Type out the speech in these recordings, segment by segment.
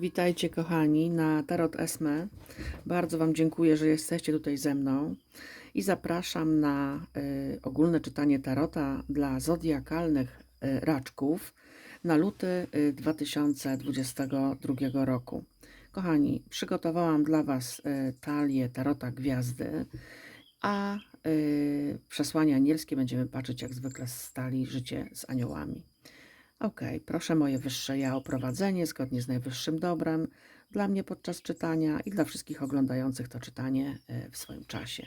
Witajcie kochani na Tarot Esme. Bardzo Wam dziękuję, że jesteście tutaj ze mną i zapraszam na y, ogólne czytanie Tarota dla zodiakalnych y, raczków na luty y, 2022 roku. Kochani, przygotowałam dla Was y, talię Tarota Gwiazdy, a y, przesłania anielskie będziemy patrzeć jak zwykle z talii Życie z aniołami. Ok, proszę moje wyższe ja o prowadzenie zgodnie z najwyższym dobrem dla mnie podczas czytania i dla wszystkich oglądających to czytanie e, w swoim czasie.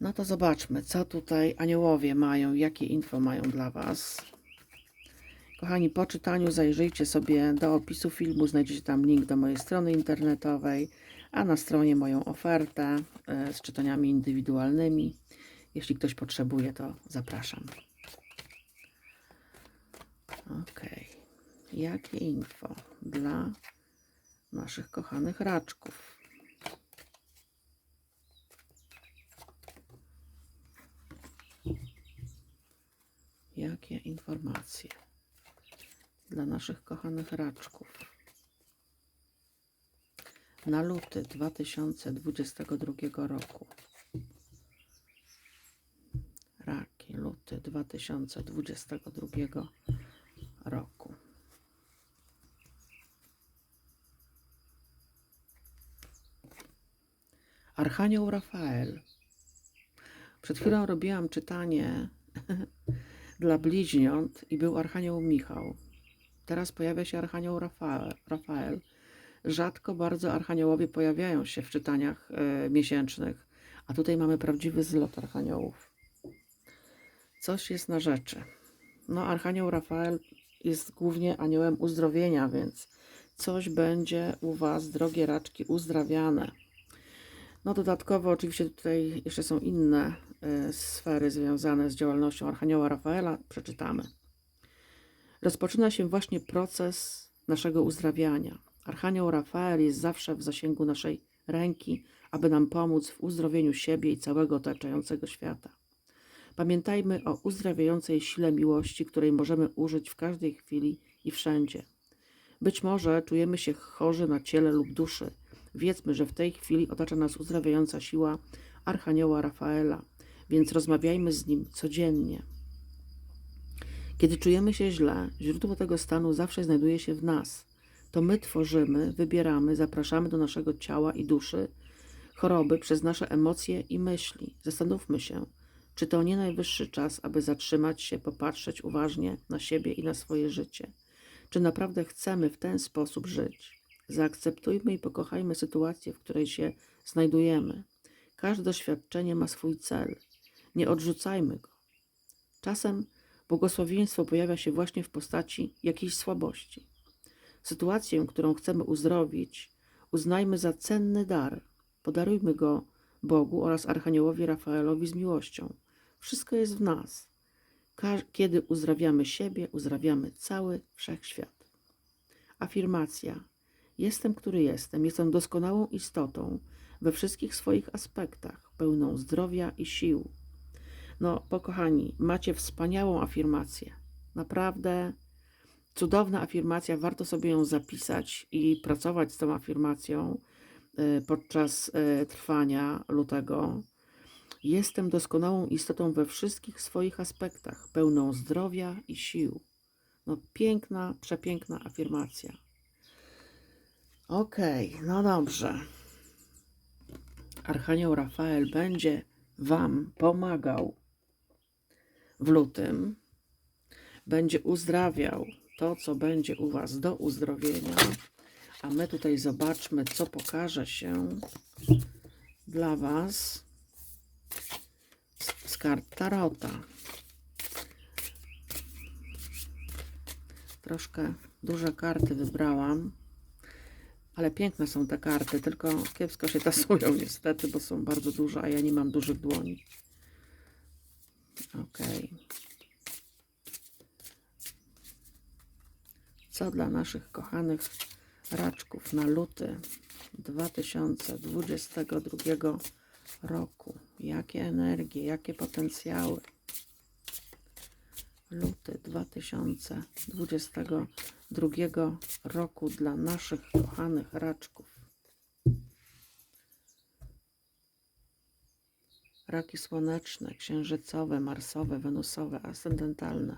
No to zobaczmy, co tutaj aniołowie mają, jakie info mają dla Was. Kochani, po czytaniu zajrzyjcie sobie do opisu filmu, znajdziecie tam link do mojej strony internetowej, a na stronie moją ofertę e, z czytaniami indywidualnymi. Jeśli ktoś potrzebuje, to zapraszam. Okej. Jakie info dla naszych kochanych raczków? Jakie informacje dla naszych kochanych raczków? Na luty 2022 roku. Raki, luty 2022 roku. Archanioł Rafael. Przed chwilą robiłam czytanie dla bliźniąt i był Archanioł Michał. Teraz pojawia się Archanioł Rafael. Rzadko bardzo archaniołowie pojawiają się w czytaniach e, miesięcznych, a tutaj mamy prawdziwy zlot archaniołów. Coś jest na rzeczy. No, Archanioł Rafael jest głównie aniołem uzdrowienia, więc coś będzie u Was, drogie raczki, uzdrawiane. No dodatkowo oczywiście tutaj jeszcze są inne y, sfery związane z działalnością Archanioła Rafaela. Przeczytamy. Rozpoczyna się właśnie proces naszego uzdrawiania. Archanioł Rafael jest zawsze w zasięgu naszej ręki, aby nam pomóc w uzdrowieniu siebie i całego otaczającego świata. Pamiętajmy o uzdrawiającej sile miłości, której możemy użyć w każdej chwili i wszędzie. Być może czujemy się chorzy na ciele lub duszy. Wiedzmy, że w tej chwili otacza nas uzdrawiająca siła Archanioła Rafaela, więc rozmawiajmy z nim codziennie. Kiedy czujemy się źle, źródło tego stanu zawsze znajduje się w nas. To my tworzymy, wybieramy, zapraszamy do naszego ciała i duszy choroby przez nasze emocje i myśli. Zastanówmy się, czy to nie najwyższy czas, aby zatrzymać się, popatrzeć uważnie na siebie i na swoje życie? Czy naprawdę chcemy w ten sposób żyć? Zaakceptujmy i pokochajmy sytuację, w której się znajdujemy. Każde doświadczenie ma swój cel. Nie odrzucajmy go. Czasem błogosławieństwo pojawia się właśnie w postaci jakiejś słabości. Sytuację, którą chcemy uzdrowić, uznajmy za cenny dar. Podarujmy go Bogu oraz Archaniołowi Rafaelowi z miłością. Wszystko jest w nas. Kiedy uzdrawiamy siebie, uzdrawiamy cały wszechświat. Afirmacja. Jestem, który jestem. Jestem doskonałą istotą we wszystkich swoich aspektach, pełną zdrowia i sił. No, pokochani, macie wspaniałą afirmację. Naprawdę cudowna afirmacja. Warto sobie ją zapisać i pracować z tą afirmacją y, podczas y, trwania lutego. Jestem doskonałą istotą we wszystkich swoich aspektach, pełną zdrowia i sił. No piękna, przepiękna afirmacja. Okej, no dobrze. Archanioł Rafael będzie Wam pomagał w lutym. Będzie uzdrawiał to, co będzie u Was do uzdrowienia. A my tutaj zobaczmy, co pokaże się dla Was z kart Tarota. Troszkę duże karty wybrałam, ale piękne są te karty, tylko kiepsko się tasują niestety, bo są bardzo duże, a ja nie mam dużych dłoni. Ok. Co dla naszych kochanych raczków na luty 2022 roku? Jakie energie, jakie potencjały? Luty 2022 roku dla naszych kochanych raczków. Raki słoneczne, księżycowe, marsowe, wenusowe, ascendentalne.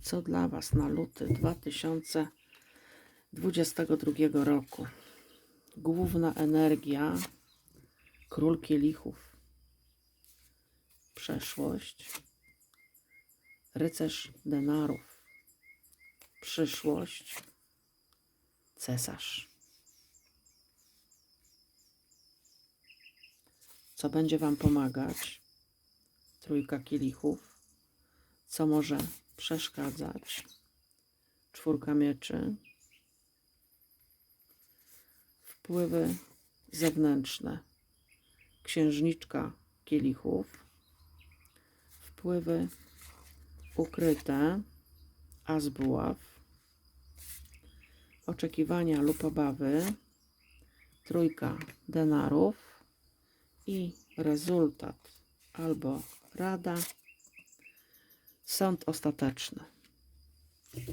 Co dla Was na luty 2022 roku? Główna energia, król kielichów, przeszłość, rycerz denarów, przyszłość, cesarz. Co będzie Wam pomagać? Trójka kielichów. Co może przeszkadzać? Czwórka mieczy. Wpływy zewnętrzne. Księżniczka kielichów. Wpływy ukryte. As buław. Oczekiwania lub obawy. Trójka denarów i rezultat albo rada, sąd ostateczny.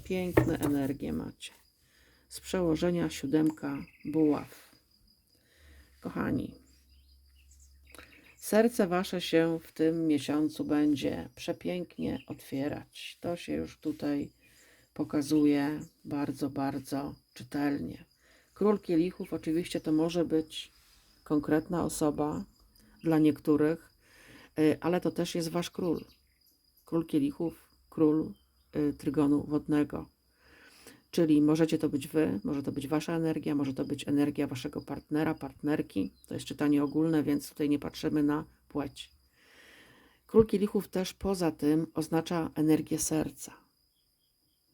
Piękne energie macie. Z przełożenia siódemka buław. Kochani, serce wasze się w tym miesiącu będzie przepięknie otwierać. To się już tutaj pokazuje bardzo, bardzo czytelnie. Król kielichów oczywiście to może być konkretna osoba, dla niektórych, y, ale to też jest wasz król. Król kielichów, król y, trygonu wodnego. Czyli możecie to być wy, może to być wasza energia, może to być energia waszego partnera, partnerki. To jest czytanie ogólne, więc tutaj nie patrzymy na płeć. Król kielichów też poza tym oznacza energię serca.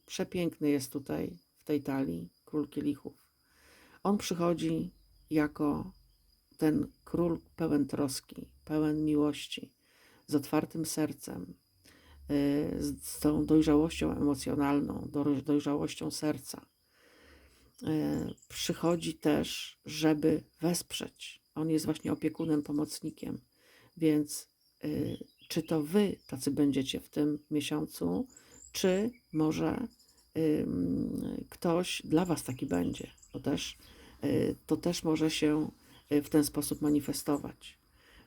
Przepiękny jest tutaj w tej talii król kielichów. On przychodzi jako ten król pełen troski, pełen miłości, z otwartym sercem, z tą dojrzałością emocjonalną, dojrzałością serca. Y, przychodzi też, żeby wesprzeć. On jest właśnie opiekunem, pomocnikiem. Więc y, czy to wy tacy będziecie w tym miesiącu, czy może ktoś dla was taki będzie, bo też to też może się Y, w ten sposób manifestować.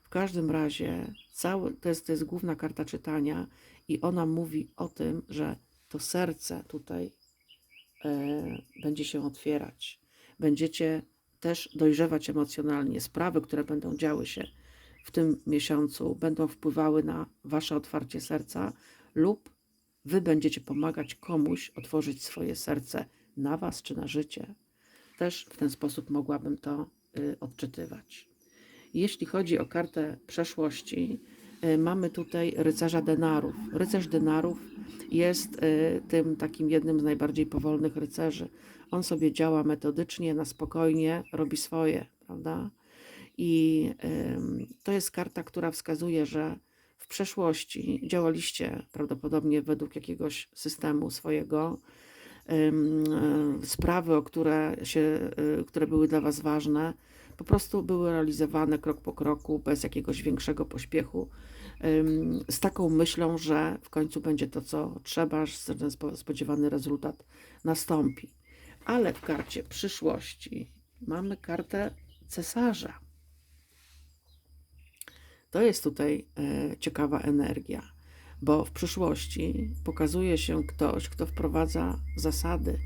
W każdym razie cały, to, jest, to jest główna karta czytania i ona mówi o tym, że to serce tutaj e, będzie się otwierać. Będziecie też dojrzewać emocjonalnie. Sprawy, które będą działy się w tym miesiącu, będą wpływały na wasze otwarcie serca lub wy będziecie pomagać komuś otworzyć swoje serce na was czy na życie. Też w ten sposób mogłabym to Y, odczytywać. Jeśli chodzi o kartę przeszłości, mamy tutaj rycerza denarów. Rycerz denarów jest y, tym takim jednym z najbardziej powolnych rycerzy. On sobie działa metodycznie, na spokojnie, robi swoje, prawda? I to jest karta, która wskazuje, że w przeszłości działaliście prawdopodobnie według jakiegoś systemu swojego, sprawy, o które, się, y, które były dla Was ważne, po prostu były realizowane krok po kroku, bez jakiegoś większego pośpiechu, z taką myślą, że w końcu będzie to, co trzeba, że ten spodziewany rezultat nastąpi. Ale w karcie przyszłości mamy kartę cesarza. To jest tutaj e, ciekawa energia bo w przyszłości pokazuje się ktoś, kto wprowadza zasady.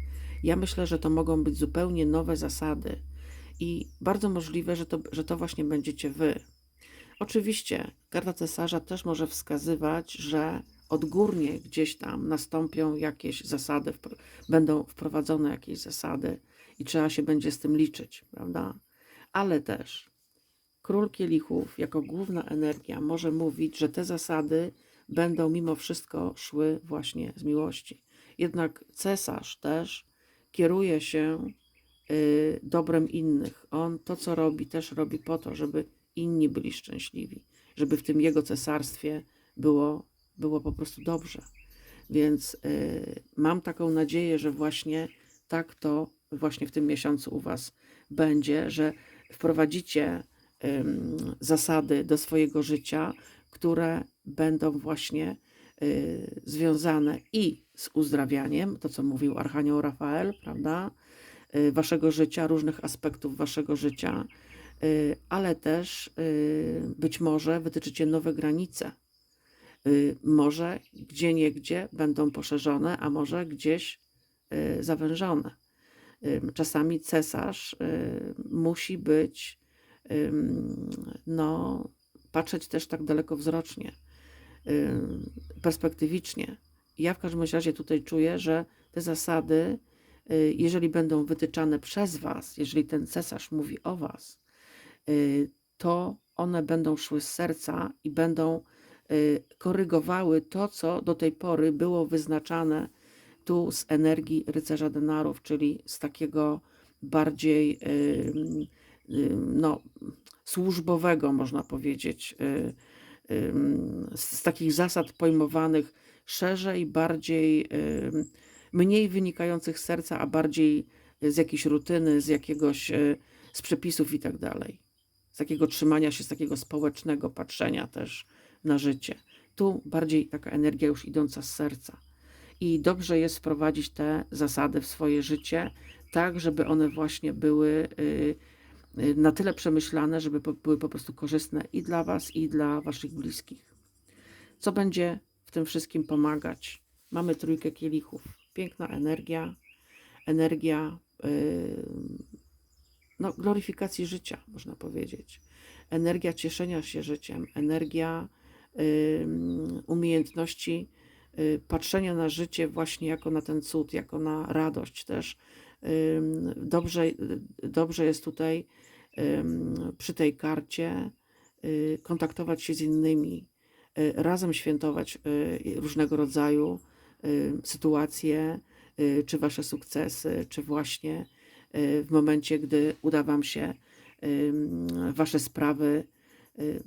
Ja myślę, że to mogą być zupełnie nowe zasady i bardzo możliwe, że to, że to właśnie będziecie wy. Oczywiście karta cesarza też może wskazywać, że odgórnie gdzieś tam nastąpią jakieś zasady, będą wprowadzone jakieś zasady i trzeba się będzie z tym liczyć, prawda? Ale też król kielichów jako główna energia może mówić, że te zasady będą mimo wszystko szły właśnie z miłości. Jednak cesarz też kieruje się y, dobrem innych. On to, co robi, też robi po to, żeby inni byli szczęśliwi, żeby w tym jego cesarstwie było, było po prostu dobrze. Więc y, mam taką nadzieję, że właśnie tak to właśnie w tym miesiącu u Was będzie, że wprowadzicie zasady do swojego życia, które będą właśnie y, związane i z uzdrawianiem, to co mówił Archanioł Rafael, prawda? Y, waszego życia, różnych aspektów waszego życia, y, ale też y, być może wytyczycie nowe granice. Y, Może gdzie niegdzie będą poszerzone, a może gdzieś y, zawężone. Czasami cesarz y, musi być, no, patrzeć też tak dalekowzrocznie, perspektywicznie. Ja w każdym razie tutaj czuję, że te zasady, y, jeżeli będą wytyczane przez Was, jeżeli ten cesarz mówi o Was, y, to one będą szły z serca i będą y, korygowały to, co do tej pory było wyznaczane tu z energii rycerza denarów, czyli z takiego bardziej ym, no, służbowego, można powiedzieć, y, z, takich zasad pojmowanych szerzej, bardziej mniej wynikających z serca, a bardziej z jakiejś rutyny, z jakiegoś y, z przepisów i tak dalej. Z takiego trzymania się, z takiego społecznego patrzenia też na życie. Tu bardziej taka energia już idąca z serca. I dobrze jest wprowadzić te zasady w swoje życie, tak, żeby one właśnie były y, y, na tyle przemyślane, żeby były po prostu korzystne i dla Was, i dla Waszych bliskich. Co będzie w tym wszystkim pomagać? Mamy trójkę kielichów. Piękna energia, energia no, gloryfikacji życia, można powiedzieć. Energia cieszenia się życiem, energia ym, umiejętności y, patrzenia na życie właśnie jako na ten cud, jako na radość też. Ym, Dobrze, dobrze jest tutaj ym, przy tej karcie y, kontaktować się z innymi, y, razem świętować y, różnego rodzaju y, sytuacje, y, czy wasze sukcesy, czy właśnie y, w momencie, gdy uda wam się ym, wasze sprawy y,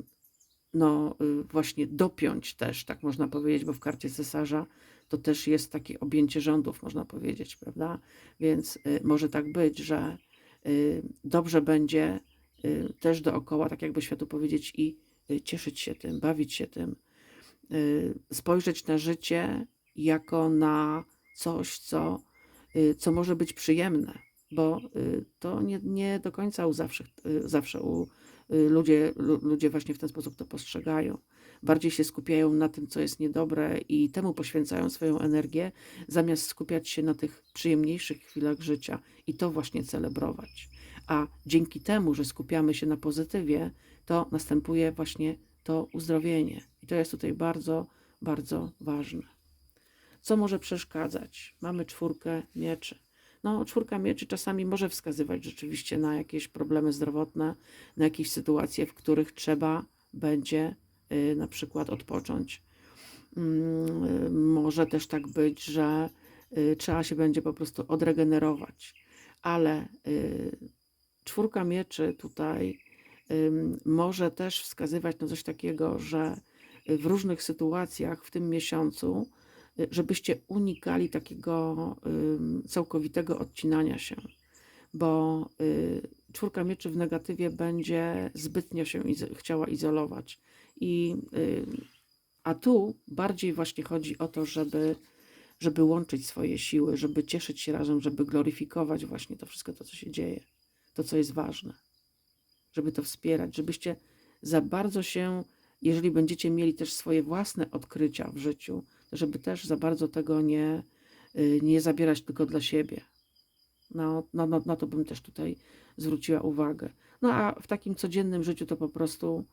no y, właśnie dopiąć też, tak można powiedzieć, bo w karcie cesarza to też jest takie objęcie rządów, można powiedzieć, prawda? Więc y, może tak być, że y, dobrze będzie y, też dookoła, tak jakby światu powiedzieć, i y, cieszyć się tym, bawić się tym, y, spojrzeć na życie jako na coś, co, y, co może być przyjemne, bo y, to nie, nie do końca u zawsze, y, zawsze u y, ludzie, lu- ludzie właśnie w ten sposób to postrzegają. Bardziej się skupiają na tym, co jest niedobre i temu poświęcają swoją energię, zamiast skupiać się na tych przyjemniejszych chwilach życia i to właśnie celebrować. A dzięki temu, że skupiamy się na pozytywie, to następuje właśnie to uzdrowienie. I to jest tutaj bardzo, bardzo ważne. Co może przeszkadzać? Mamy czwórkę mieczy. No, czwórka mieczy czasami może wskazywać rzeczywiście na jakieś problemy zdrowotne, na jakieś sytuacje, w których trzeba będzie y, na przykład odpocząć. Mm, y, Może też tak być, że y, trzeba się będzie po prostu odregenerować, ale czwórka mieczy tutaj może też wskazywać na coś takiego, że w różnych sytuacjach w tym miesiącu, żebyście unikali takiego całkowitego odcinania się, bo y, czwórka mieczy w negatywie będzie zbytnio się izo- chciała izolować. I, a tu bardziej właśnie chodzi o to, żeby, żeby łączyć swoje siły, żeby cieszyć się razem, żeby gloryfikować właśnie to wszystko, to co się dzieje, to co jest ważne, żeby to wspierać, żebyście za bardzo się, jeżeli będziecie mieli też swoje własne odkrycia w życiu, żeby też za bardzo tego nie, y, nie zabierać tylko dla siebie. No, no, no, na to bym też tutaj zwróciła uwagę. No a w takim codziennym życiu to po prostu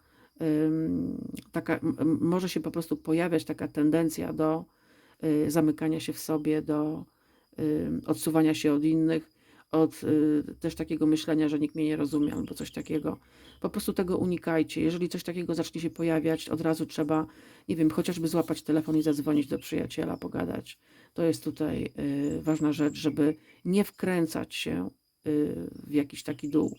taka, może się po prostu pojawiać taka tendencja do y, zamykania się w sobie, do odsuwania się od innych, od y, też takiego myślenia, że nikt mnie nie rozumie albo coś takiego. Po prostu tego unikajcie. Jeżeli coś takiego zacznie się pojawiać, od razu trzeba, nie wiem, chociażby złapać telefon i zadzwonić do przyjaciela, pogadać. To jest tutaj y, ważna rzecz, żeby nie wkręcać się y, w jakiś taki dół.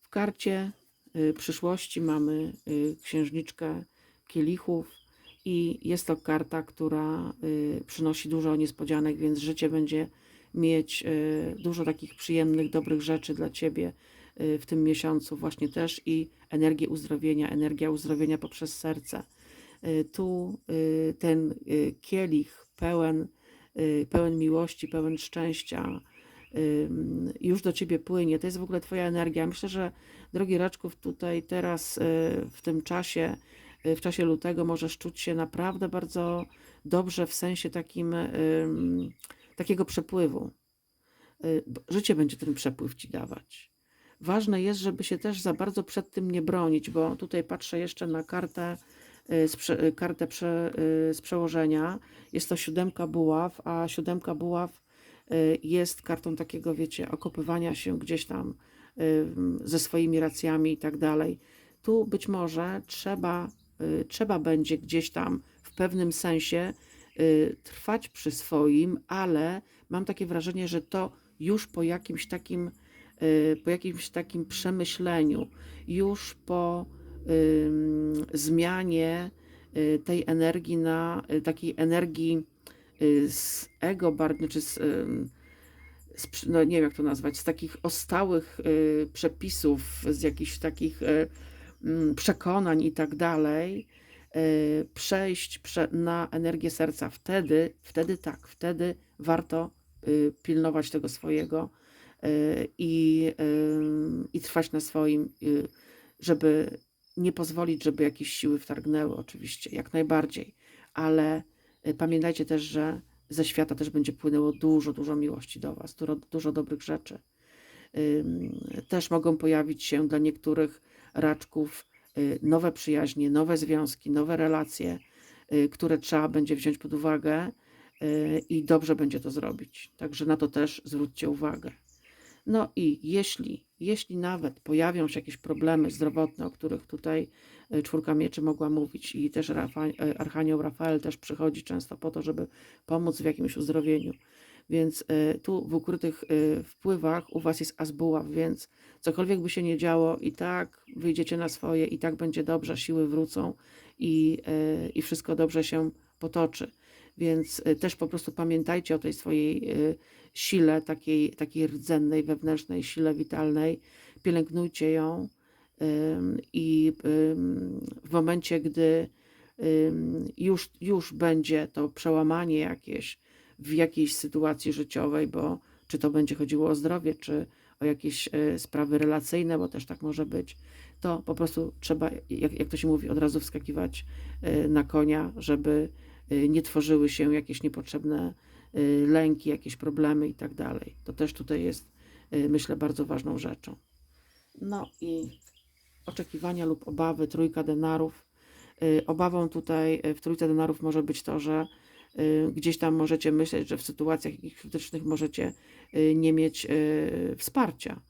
W karcie y, przyszłości mamy y, księżniczkę kielichów i jest to karta, która y, przynosi dużo niespodzianek, więc życie będzie mieć y, dużo takich przyjemnych, dobrych rzeczy dla Ciebie y, w tym miesiącu właśnie też i energię uzdrowienia, energia uzdrowienia poprzez serce. y, tu ten kielich pełen, pełen miłości, pełen szczęścia już do ciebie płynie. To jest w ogóle twoja energia. Myślę, że drogi Raczków, tutaj teraz w tym czasie, w czasie lutego możesz czuć się naprawdę bardzo dobrze w sensie takim takiego przepływu. Y, Życie będzie ten przepływ ci dawać. Ważne jest, żeby się też za bardzo przed tym nie bronić, bo tutaj patrzę jeszcze na kartę, y, z, prze, y, kartę prze, z przełożenia. Jest to siódemka buław, a siódemka buław jest kartą takiego, wiecie, okopywania się gdzieś tam ze swoimi racjami i tak dalej. Tu być może trzeba, trzeba będzie gdzieś tam w pewnym sensie trwać przy swoim, ale mam takie wrażenie, że to już po jakimś takim, y, po jakimś takim przemyśleniu, już po zmianie y, tej energii na y, takiej energii y, z ego, czy z, ym, z, przy- no nie wiem jak to nazwać, z takich ostałych y, przepisów, z jakichś takich y, mm, przekonań i tak dalej, y, przejść prze, na energię serca. Wtedy, wtedy tak, wtedy warto y, pilnować tego swojego y, i, y, i trwać na swoim, y, żeby nie pozwolić, żeby jakieś siły wtargnęły, oczywiście, jak najbardziej, ale y, pamiętajcie też, że ze świata też będzie płynęło dużo, dużo miłości do Was, dużo, dużo dobrych rzeczy. Też mogą pojawić się dla niektórych raczków y, nowe przyjaźnie, nowe związki, nowe relacje, y, które trzeba będzie wziąć pod uwagę y, i dobrze będzie to zrobić. Także na to też zwróćcie uwagę. No i jeśli, jeśli nawet pojawią się jakieś problemy zdrowotne, o których tutaj y, czwórka mieczy mogła mówić i też Rafa, y, Archanioł Rafael też przychodzi często po to, żeby pomóc w jakimś uzdrowieniu. Więc y, tu w ukrytych y, wpływach u Was jest Azbuław, więc cokolwiek by się nie działo, i tak wyjdziecie na swoje, i tak będzie dobrze, siły wrócą i, y, i wszystko dobrze się potoczy. Więc też po prostu pamiętajcie o tej swojej sile, takiej, takiej rdzennej, wewnętrznej sile witalnej. Pielęgnujcie ją i w momencie, gdy już, już będzie to przełamanie jakieś w jakiejś sytuacji życiowej, bo czy to będzie chodziło o zdrowie, czy o jakieś y, sprawy relacyjne, bo też tak może być, to po prostu trzeba, jak, jak to się mówi, od razu wskakiwać y, na konia, żeby y, nie tworzyły się jakieś niepotrzebne lęki, jakieś problemy i tak dalej. To też tutaj jest, myślę, bardzo ważną rzeczą. No i oczekiwania lub obawy, trójka denarów. Obawą tutaj w trójce denarów może być to, że gdzieś tam możecie myśleć, że w sytuacjach krytycznych możecie y, nie mieć y, wsparcia.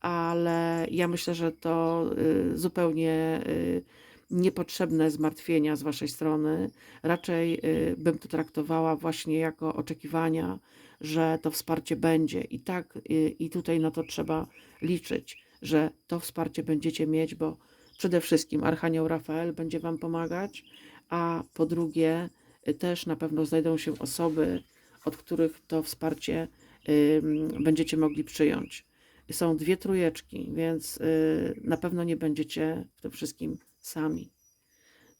Ale ja myślę, że to y, zupełnie y, niepotrzebne zmartwienia z Waszej strony. Raczej y, bym to traktowała właśnie jako oczekiwania, że to wsparcie będzie. I tak, y, i tutaj na to trzeba liczyć, że to wsparcie będziecie mieć, bo przede wszystkim Archanioł Rafael będzie Wam pomagać, a po drugie y, też na pewno znajdą się osoby, od których to wsparcie będziecie mogli przyjąć. Są dwie trójeczki, więc y, na pewno nie będziecie w tym wszystkim sami.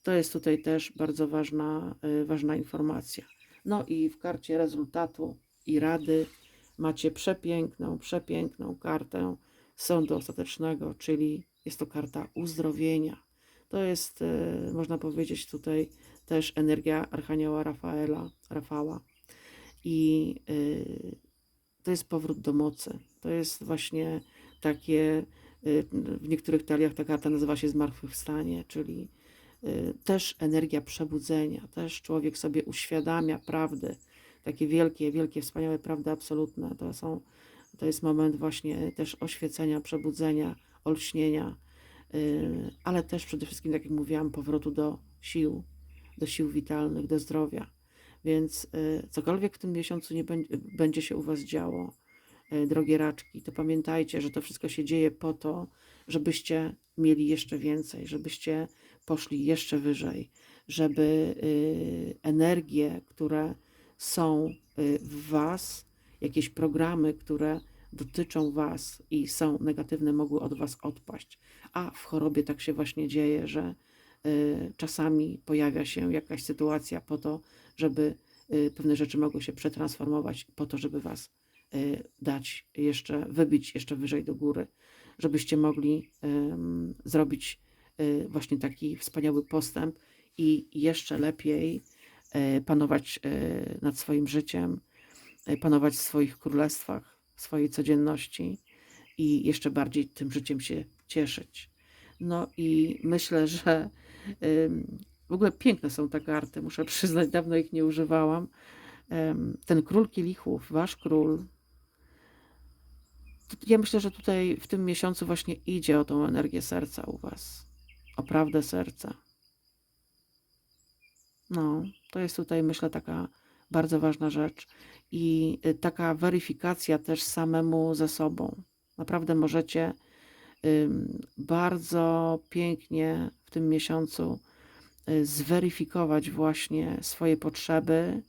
To jest tutaj też bardzo ważna, y, ważna informacja. No i w karcie rezultatu i rady macie przepiękną, przepiękną kartę sądu ostatecznego, czyli jest to karta uzdrowienia. To jest, y, można powiedzieć, tutaj też energia Archanioła Rafaela, Rafała. I y, to jest powrót do mocy. To jest właśnie takie, y, w niektórych taliach ta karta nazywa się zmartwychwstanie, czyli y, też energia przebudzenia, też człowiek sobie uświadamia prawdy, takie wielkie, wielkie, wspaniałe prawdy absolutne. To, są, to jest moment właśnie też oświecenia, przebudzenia, olśnienia, y, ale też przede wszystkim, tak jak mówiłam, powrotu do sił, do sił witalnych, do zdrowia. Więc y, cokolwiek w tym miesiącu nie będzie, się u Was działo, y, drogie raczki, to pamiętajcie, że to wszystko się dzieje po to, żebyście mieli jeszcze więcej, żebyście poszli jeszcze wyżej, żeby y, energie, które są y, w Was, jakieś programy, które dotyczą Was i są negatywne, mogły od Was odpaść. A w chorobie tak się właśnie dzieje, że czasami pojawia się jakaś sytuacja po to, żeby y, pewne rzeczy mogły się przetransformować, po to, żeby Was y, dać jeszcze, wybić jeszcze wyżej do góry, żebyście mogli zrobić y, właśnie taki wspaniały postęp i jeszcze lepiej y, panować y, nad swoim życiem, y, panować w swoich królestwach, w swojej codzienności i jeszcze bardziej tym życiem się cieszyć. No i myślę, że w ogóle piękne są te karty, muszę przyznać, dawno ich nie używałam. Ten król kielichów, wasz król, ja myślę, że tutaj w tym miesiącu właśnie idzie o tą energię serca u was, o prawdę serca. No, to jest tutaj, myślę, taka bardzo ważna rzecz i y, taka weryfikacja też samemu ze sobą. Naprawdę możecie bardzo pięknie w tym miesiącu y, zweryfikować właśnie swoje potrzeby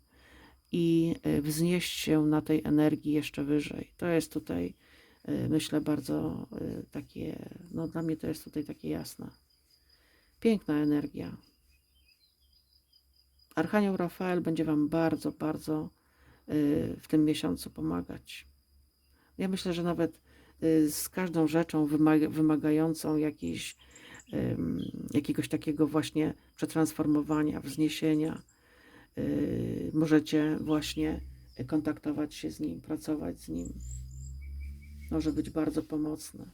i y, wznieść się na tej energii jeszcze wyżej. To jest tutaj, y, myślę, bardzo takie, no dla mnie to jest tutaj takie jasne. Piękna energia. Archanioł Rafael będzie Wam bardzo, bardzo w tym miesiącu pomagać. Ja myślę, że nawet z każdą rzeczą wymaga, wymagającą jakiejś, jakiegoś takiego właśnie przetransformowania, wzniesienia, y, możecie właśnie kontaktować się z nim, pracować z nim. Może być bardzo pomocny.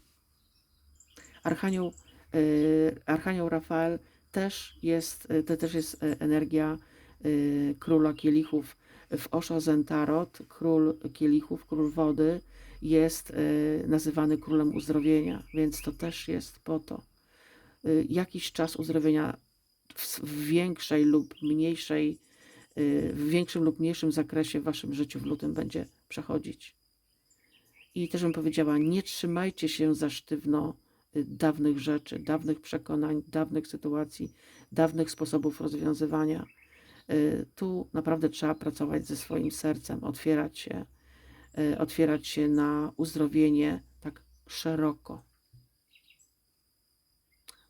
Archanioł, y, Archanioł Rafael też jest, y, to też jest y, energia y, króla kielichów. W Osho Zentarot król kielichów, król wody jest y, nazywany królem uzdrowienia, więc to też jest po to. Y, Jakiś czas uzdrowienia w, większej lub mniejszej, y, w większym lub mniejszym zakresie w waszym życiu w lutym będzie przechodzić. I też bym powiedziała, nie trzymajcie się za sztywno dawnych rzeczy, dawnych przekonań, dawnych sytuacji, dawnych sposobów rozwiązywania. Tu naprawdę trzeba pracować ze swoim sercem, otwierać się, otwierać się na uzdrowienie tak szeroko.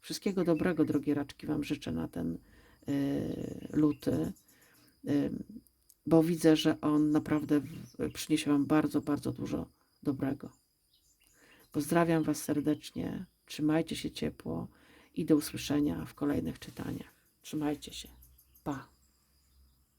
Wszystkiego dobrego, drogie raczki, Wam życzę na ten y, luty, y, bo widzę, że on naprawdę przyniesie Wam bardzo, bardzo dużo dobrego. Pozdrawiam Was serdecznie, trzymajcie się ciepło i do usłyszenia w kolejnych czytaniach. Trzymajcie się. Pa.